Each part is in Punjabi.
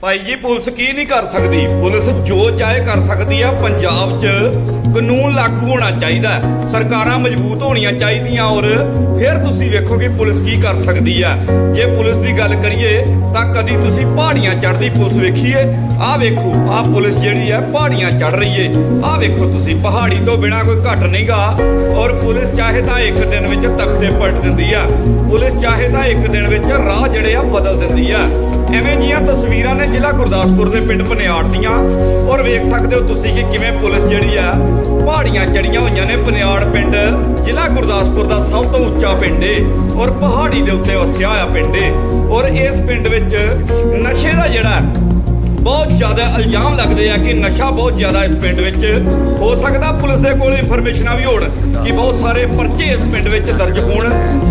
ਭਾਈ ਜੀ, ਪੁਲਿਸ ਕੀ ਨਹੀਂ ਕਰ ਸਕਦੀ? ਪੁਲਿਸ ਜੋ ਚਾਹੇ ਕਰ ਸਕਦੀ ਆ, ਪੰਜਾਬ 'ਚ ਕਾਨੂੰਨ ਲਾਗੂ ਹੋਣਾ ਚਾਹੀਦਾ ਸਰਕਾਰਾਂ ਮਜ਼ਬੂਤ ਹੋਣੀਆਂ ਚਾਹੀਦੀਆਂ ਔਰ ਫਿਰ ਤੁਸੀਂ ਵੇਖੋ ਕਿ ਪੁਲਿਸ ਕੀ ਕਰ ਸਕਦੀ ਆ। ਜੇ ਪੁਲਿਸ ਦੀ ਗੱਲ ਕਰੀਏ, ਤਾਂ ਕਦੀ ਤੁਸੀਂ ਪਹਾੜੀਆਂ ਚੜ੍ਹਦੀ ਪੁਲਿਸ ਵੇਖੀਏ। ਆਹ ਵੇਖੋ, ਆਹ ਪੁਲਿਸ ਜਿਹੜੀ ਆ, ਪਹਾੜੀਆਂ ਚੜ ਰਹੀ ਏ। ਆਹ ਵੇਖੋ ਤੁਸੀਂ, ਪਹਾੜੀ ਤੋਂ ਬਿਨਾ ਕੋਈ ਘਟ ਨਹੀਂਗਾ। ਔਰ ਪੁਲਿਸ ਚਾਹੇ ਤਾਂ ਇੱਕ ਦਿਨ ਵਿੱਚ ਤਖਤੇ ਪਲਟ ਦਿੰਦੀ ਆ। ਪੁਲਿਸ ਚਾਹੇ ਤਾਂ ਇੱਕ ਦਿਨ ਵਿੱਚ ਰਾਹ ਜਿਹੜੇ ਆ ਬਦਲ ਦਿੰਦੀ ਆ। ਐਵੇਂ ਜੀਆਂ ਤਸਵੀਰਾਂ ਨੇ ਜ਼ਿਲ੍ਹਾ ਗੁਰਦਾਸਪੁਰ ਦੇ ਪਿੰਡ ਪਨਿਆੜ ਦੀਆਂ। ਔਰ ਵੇਖ ਸਕਦੇ ਹੋ ਤੁਸੀਂ ਕਿ ਕਿਵੇਂ ਪੁਲਿਸ ਜਿਹੜੀ ਆ, ਪਹਾੜੀਆਂ ਚੜੀਆਂ ਹੋਈਆਂ ਨੇ ਪਨਿਆੜ ਪਿੰਡ। ਜ਼ਿਲ੍ਹਾ ਗੁਰਦਾਸਪੁਰ ਦਾ ਸਭ ਤੋਂ ਉੱਚਾ ਪਿੰਡ ਏ ਔਰ ਪਹਾੜੀ ਦੇ ਉੱਤੇ ਵਸਿਆ ਹੋਇਆ ਪਿੰਡ ਏ। ਔਰ ਇਸ ਪਿੰਡ ਵਿੱਚ ਨਸ਼ੇ ਦਾ ਜਿਹੜਾ ਬਹੁਤ ਜ਼ਿਆਦਾ ਇਲਜ਼ਾਮ ਲੱਗਦੇ ਆ ਕਿ ਨਸ਼ਾ ਬਹੁਤ ਜ਼ਿਆਦਾ ਇਸ ਪਿੰਡ ਵਿੱਚ ਹੋ ਸਕਦਾ। ਪੁਲਿਸ ਦੇ ਕੋਲ ਇਨਫੋਰਮੇਸ਼ਨਾਂ ਵੀ ਹੋਣ ਕਿ ਬਹੁਤ ਸਾਰੇ ਪਰਚੇ ਇਸ ਪਿੰਡ ਵਿੱਚ ਦਰਜ ਹੋਣ।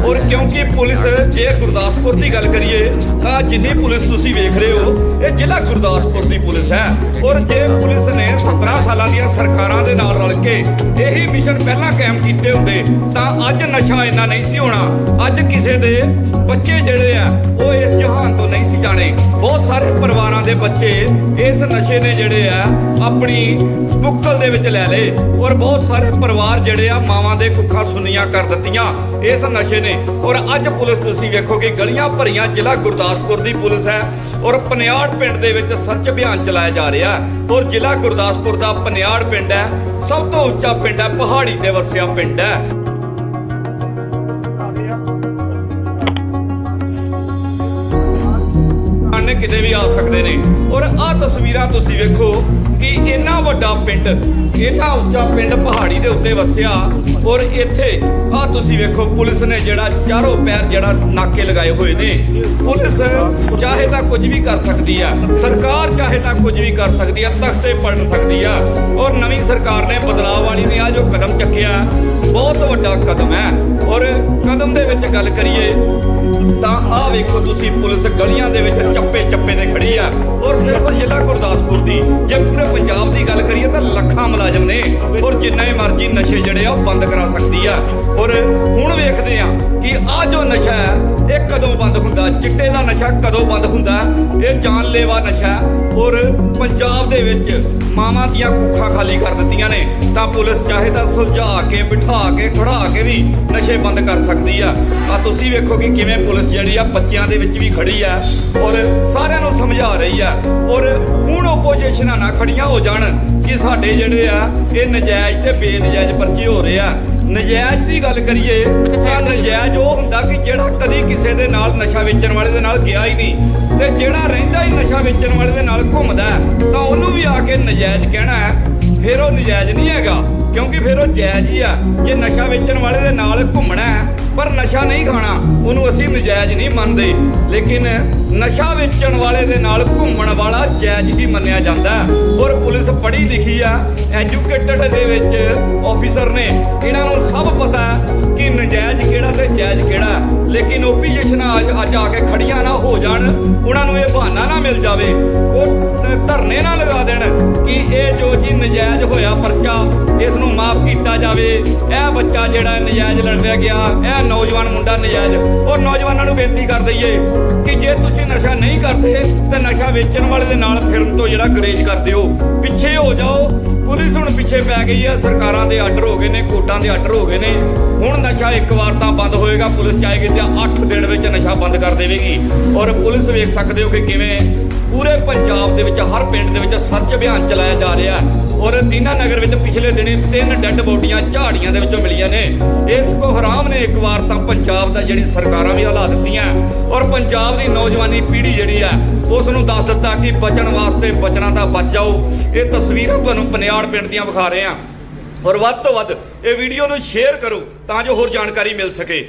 ਔਰ ਕਿਉਂਕਿ ਪੁਲਿਸ ਜੇ ਗੁਰਦਾਸਪੁਰ ਦੀ ਗੱਲ ਕਰੀਏ, ਤਾਂ ਜਿੰਨੀ ਪੁਲਿਸ ਤੁਸੀਂ ਵੇਖ ਰਹੇ ਹੋ, ਇਹ ਜ਼ਿਲ੍ਹਾ ਗੁਰਦਾਸਪੁਰ ਦੀ ਪੁਲਿਸ ਹੈ। ਔਰ ਜੇ ਪੁਲਿਸ ਨੇ 17 ਸਾਲਾਂ ਦੀਆਂ ਸਰਕਾਰਾਂ ਦੇ ਨਾਲ ਰਲ ਕੇ ਇਹੀ ਮਿਸ਼ਨ ਪਹਿਲਾਂ ਕਾਇਮ ਕੀਤੇ ਹੁੰਦੇ, ਤਾਂ ਅੱਜ ਨਸ਼ਾ ਇੰਨਾ ਨਹੀਂ ਸੀ ਹੋਣਾ। ਅੱਜ ਕਿਸੇ ਦੇ ਬੱਚੇ ਜਿਹੜੇ ਆ, ਉਹ ਇਸ ਜਹਾਨ ਤੋਂ ਨਹੀਂ ਸੀ ਜਾਣੇ। ਬਹੁਤ ਸਾਰੇ ਪਰਿਵਾਰਾਂ ਦੇ ਬੱਚੇ ਇਸ ਨਸ਼ੇ ਨੇ ਜਿਹੜੇ ਆ, ਆਪਣੀ ਬੁੱਕਲ ਦੇ ਵਿੱਚ ਲੈ ਲਏ ਔਰ ਬਹੁਤ ਸਾਰੇ ਪਰਿਵਾਰ ਜਿਹੜੇ ਆ, ਮਾਵਾਂ ਦੇ ਕੁੱਖਾਂ ਸੁੰਨੀਆਂ ਕਰ ਦਿੱਤੀਆਂ ਇਸ ਨਸ਼ੇ ਨੇ। ਔਰ ਅੱਜ ਪੁਲਿਸ ਤੁਸੀਂ ਵੇਖੋ ਕਿ ਗਲੀਆਂ ਭਰੀਆਂ ਜ਼ਿਲ੍ਹਾ ਗੁਰਦਾਸਪੁਰ ਦੀ ਪੁਲਿਸ ਹੈ ਔਰ ਪਨਿਆੜ ਪਿੰਡ ਦੇ ਵਿੱਚ ਸਰਚ ਅਭਿਆਨ ਚਲਾਇਆ ਜਾ ਰਿਹਾ ਔਰ ਜ਼ਿਲ੍ਹਾ ਗੁਰਦਾਸਪੁਰ ਦਾ ਪਨਿਆੜ ਪਿੰਡ ਹੈ, ਸਭ ਤੋਂ ਉੱਚਾ ਪਿੰਡ ਹੈ, ਪਹਾੜੀ ਤੇ ਵਸਿਆ ਪਿੰਡ ਹੈ। ਕਿਤੇ ਵੀ ਆ ਸਕਦੇ ਨੇ। ਔਰ ਆਹ ਤਸਵੀਰਾਂ ਤੁਸੀਂ ਵੇਖੋ ਕਿ ਇੰਨਾ ਵੱਡਾ ਪਿੰਡ ਇੰਨਾ ਉੱਚਾ ਪਿੰਡ ਪਹਾੜੀ ਦੇ ਉੱਤੇ ਵਸਿਆ। ਔਰ ਇੱਥੇ ਆਹ ਤੁਸੀਂ ਵੇਖੋ, ਪੁਲਿਸ ਨੇ ਜਿਹੜਾ ਚਾਰੋਂ ਪੈਰ ਜਿਹੜਾ ਨਾਕੇ ਲਗਾਏ ਹੋਏ ਨੇ। ਪੁਲਿਸ ਚਾਹੇ ਤਾਂ ਕੁਝ ਵੀ ਕਰ ਸਕਦੀ ਆ, ਸਰਕਾਰ ਚਾਹੇ ਤਾਂ ਕੁਝ ਵੀ ਕਰ ਸਕਦੀ ਆ, ਤਖਤੇ ਪਲਟ ਸਕਦੀ ਆ। ਔਰ ਨਵੀਂ ਸਰਕਾਰ ਨੇ ਬਦਲਾਅ ਵਾਲੀ ਨੇ ਆ ਜੋ ਕਦਮ ਚੱਕਿਆ ਬਹੁਤ ਵੱਡਾ ਕਦਮ ਹੈ। ਔਰ ਕਦਮ ਦੇ ਵਿੱਚ ਗੱਲ ਕਰੀਏ, ਤਾਂ ਆਹ ਵੇਖੋ ਤੁਸੀਂ, ਪੁਲਿਸ ਗਲੀਆਂ ਦੇ ਵਿੱਚ ਚੱਪੇ ਚੱਪੇ ਤੇ ਖੜੀ ਆ। ਔਰ ਸਿਰਫ ਜ਼ਿਲ੍ਹਾ ਗੁਰਦਾਸਪੁਰ ਦੀ, ਜੇ ਪੂਰੇ ਪੰਜਾਬ ਦੀ ਗੱਲ ਕਰੀਏ ਤਾਂ ਲੱਖਾਂ ਮੁਲਾਜ਼ਮ ਨੇ। ਔਰ ਜਿੰਨਾ ਹੀ ਮਰਜ਼ੀ ਨਸ਼ੇ ਜਿਹੜੇ ਆ, ਉਹ ਬੰਦ ਕਰਾ ਸਕਦੀ ਆ। ਔਰ ਹੁਣ ਵੇਖਦੇ ਆ ਕਿ ਆਹ ਜੋ ਨਸ਼ਾ ਹੈ, ਇਹ ਕਦੋਂ ਬੰਦ ਹੁੰਦਾ? ਚਿੱਟੇ ਦਾ ਨਸ਼ਾ ਕਦੋਂ ਬੰਦ ਹੁੰਦਾ? ਇਹ ਜਾਨਲੇਵਾ ਨਸ਼ਾ ਔਰ ਪੰਜਾਬ ਦੇ ਵਿੱਚ ਮਾਵਾਂ ਦੀਆਂ ਕੁੱਖਾਂ ਖਾਲੀ ਕਰ ਦਿੱਤੀਆਂ ਨੇ। ਤਾਂ ਪੁਲਿਸ ਚਾਹੇ ਤਾਂ ਸੁਲਝਾ ਕੇ ਬਿਠਾ ਕੇ ਖੜਾ ਕੇ ਵੀ ਨਸ਼ੇ ਬੰਦ ਕਰ ਸਕਦੀ ਆ। ਆ ਤੁਸੀਂ ਵੇਖੋ ਕਿ ਕਿਵੇਂ ਪੁਲਿਸ ਜਿਹੜੀ ਆ ਬੱਚਿਆਂ ਦੇ ਵਿੱਚ ਵੀ ਖੜੀ ਆ ਔਰ ਸਾਰਿਆਂ ਨੂੰ ਸਮਝਾ ਰਹੀ ਆ। ਔਰ ਹੁਣ ਆਪੋਜੀਸ਼ਨਾਂ ਨਾ ਖੜੀਆਂ ਹੋ ਜਾਣ ਕਿ ਸਾਡੇ ਜਿਹੜੇ ਆ ਇਹ ਨਜਾਇਜ਼ ਤੇ ਬੇਨਜਾਇਜ਼ ਪਰਚੇ ਹੋ ਰਹੇ ਆ। ਨਜਾਇਜ਼ ਦੀ ਗੱਲ ਕਰੀਏ ਤਾਂ ਨਜਾਇਜ਼ ਉਹ ਹੁੰਦਾ ਕਿ ਜਿਹੜਾ ਕਦੀ ਕਿਸੇ ਦੇ ਨਾਲ ਨਸ਼ਾ ਵੇਚਣ ਵਾਲੇ ਦੇ ਨਾਲ ਗਿਆ ਹੀ ਨਹੀਂ। ਤੇ ਜਿਹੜਾ ਰਹਿੰਦਾ ਹੀ ਨਸ਼ਾ ਵੇਚਣ ਵਾਲੇ ਦੇ ਨਾਲ ਘੁੰਮਦਾ ਤਾਂ ਉਹਨੂੰ ਵੀ ਆ ਕੇ ਨਜਾਇਜ਼ ਕਹਿਣਾ ਹੈ। ਫਿਰ ਉਹ ਨਜਾਇਜ਼ ਨਹੀਂ ਹੈਗਾ, ਕਿਉਂਕਿ ਫਿਰ ਉਹ ਜਾਇਜ਼ ਹੀ ਆ। ਜੇ ਨਸ਼ਾ ਵੇਚਣ ਵਾਲੇ ਦੇ ਨਾਲ ਘੁੰਮਣਾ ਪਰ ਨਸ਼ਾ ਨਹੀਂ ਖਾਣਾ, ਉਹਨੂੰ ਅਸੀਂ ਨਜਾਇਜ਼ ਨਹੀਂ ਮੰਨਦੇ। ਲੇਕਿਨ ਨਸ਼ਾ ਵੇਚਣ ਵਾਲੇ ਦੇ ਨਾਲ ਘੁੰਮਣ ਵਾਲਾ ਜਾਇਜ਼ ਹੀ ਮੰਨਿਆ ਜਾਂਦਾ ਔਰ ਪੁਲਿਸ ਪੜ੍ਹੀ ਲਿਖੀ ਆ ਐਜੂਕੇਟਡ ਦੇ ਵਿੱਚ ਆਫੀਸਰ ਨੇ। ਇਹਨਾਂ ਨੂੰ ਸਭ ਪਤਾ ਕਿ ਨਜਾਇਜ਼ ਕਿਹੜਾ ਤੇ ਜਾਇਜ਼ ਕਿਹੜਾ ਲੇਕਿਨ ਓਪੀਜੀਸ਼ਨ ਅੱਜ ਅੱਜ ਆ ਕੇ ਖੜੀਆਂ ਨਾ ਹੋ ਜਾਣ, ਉਹਨਾਂ ਨੂੰ ਇਹ ਬਹਾਨਾ ਨਾ ਮਿਲ ਜਾਵੇ। ਉਹ ਧਰਨੇ ਨਾ ਲਗਾ ਦੇਣ ਕਿ ਇਹ ਜੋ ਜੀ ਨਜਾਇਜ਼ ਹੋਇਆ ਪਰਚਾ, ਇਸ ਨੂੰ ਮਾਫ ਕੀਤਾ ਜਾਵੇ। ਇਹ ਬੱਚਾ ਜਿਹੜਾ ਨਜਾਇਜ਼ ਲੜਿਆ ਗਿਆ, ਇਹ ਨੌਜਵਾਨ ਮੁੰਡਾ ਨਜਾਇਜ਼। ਔਰ ਨੌਜਵਾਨਾਂ ਨੂੰ ਬੇਨਤੀ ਕਰ ਦਈਏ ਕਿ ਜੇ ਤੁਸੀਂ ਨਸ਼ਾ ਨਹੀਂ ਕਰਦੇ, ਤੇ ਨਸ਼ਾ ਵੇਚਣ ਵਾਲੇ ਦੇ ਨਾਲ ਫਿਰਨ ਤੋਂ ਜਿਹੜਾ ਗਰੇਜ ਕਰਦੇ ਹੋ। ਪਿੱਛੇ ਹੋ ਜਾਓ ਪੁਲਿਸ ਹੁਣ ਪਿੱਛੇ ਪੈ ਗਈ ਹੈ ਸਰਕਾਰਾਂ ਦੇ ਆਰਡਰ ਹੋ ਗਏ ਨੇ ਕੋਟਾਂ ਦੇ ਆਰਡਰ ਹੋ ਗਏ ਨੇ। ਹੁਣ ਨਸ਼ਾ ਇੱਕ ਵਾਰ ਤਾਂ ਬੰਦ ਹੋਏਗਾ, ਪੁਲਿਸ ਚਾਹੇਗੀ ਤੇ 8 ਦਿਨ ਵਿੱਚ ਨਸ਼ਾ ਬੰਦ ਕਰ ਦੇਵੇਗੀ। ਔਰ ਪੁਲਿਸ ਵੇਖ ਸਕਦੇ ਹੋ ਕਿ ਕਿਵੇਂ ਪੂਰੇ ਪੰਜਾਬ ਦੇ ਵਿੱਚ, ਹਰ ਪਿੰਡ ਦੇ ਵਿੱਚ ਸਰਚ ਅਭਿਆਨ ਚਲਾਇਆ ਜਾ ਰਿਹਾ ਹੈ। ਔਰ ਦੀਨਾ ਨਗਰ ਵਿੱਚ ਪਿਛਲੇ ਦਿਨੀ ਤਿੰਨ ਡੈੱਡ ਬੋਡੀਆਂ ਝਾੜੀਆਂ ਦੇ ਵਿੱਚੋਂ ਮਿਲੀਆਂ ਨੇ। ਇਸ ਕੋ ਹਰਾਮ ਨੇ ਇੱਕ ਵਾਰ ਤਾਂ ਪੰਜਾਬ ਦਾ ਜਿਹੜੀ ਸਰਕਾਰਾਂ ਵੀ ਹਲਾ ਦਿੱਤੀਆਂ। ਔਰ ਪੰਜਾਬ ਦੀ ਨੌਜਵਾਨੀ ਪੀੜ੍ਹੀ ਜਿਹੜੀ ਹੈ ਉਸ ਨੂੰ ਦੱਸ ਦਿੱਤਾ ਕਿ ਬਚਣ ਵਾਸਤੇ ਬਚਣਾ ਤਾਂ ਬਚ ਜਾਓ। ਇਹ ਤਸਵੀਰਾਂ ਤੁਹਾਨੂੰ ਪਨਿਆੜ ਪਿੰਡ ਦੀਆਂ ਵਿਖਾ ਰਹੇ ਹਾਂ। ਔਰ ਵੱਧ ਤੋਂ ਵੱਧ ਇਹ ਵੀਡੀਓ ਨੂੰ ਸ਼ੇਅਰ ਕਰੋ ਤਾਂ ਜੋ ਹੋਰ ਜਾਣਕਾਰੀ ਮਿਲ ਸਕੇ।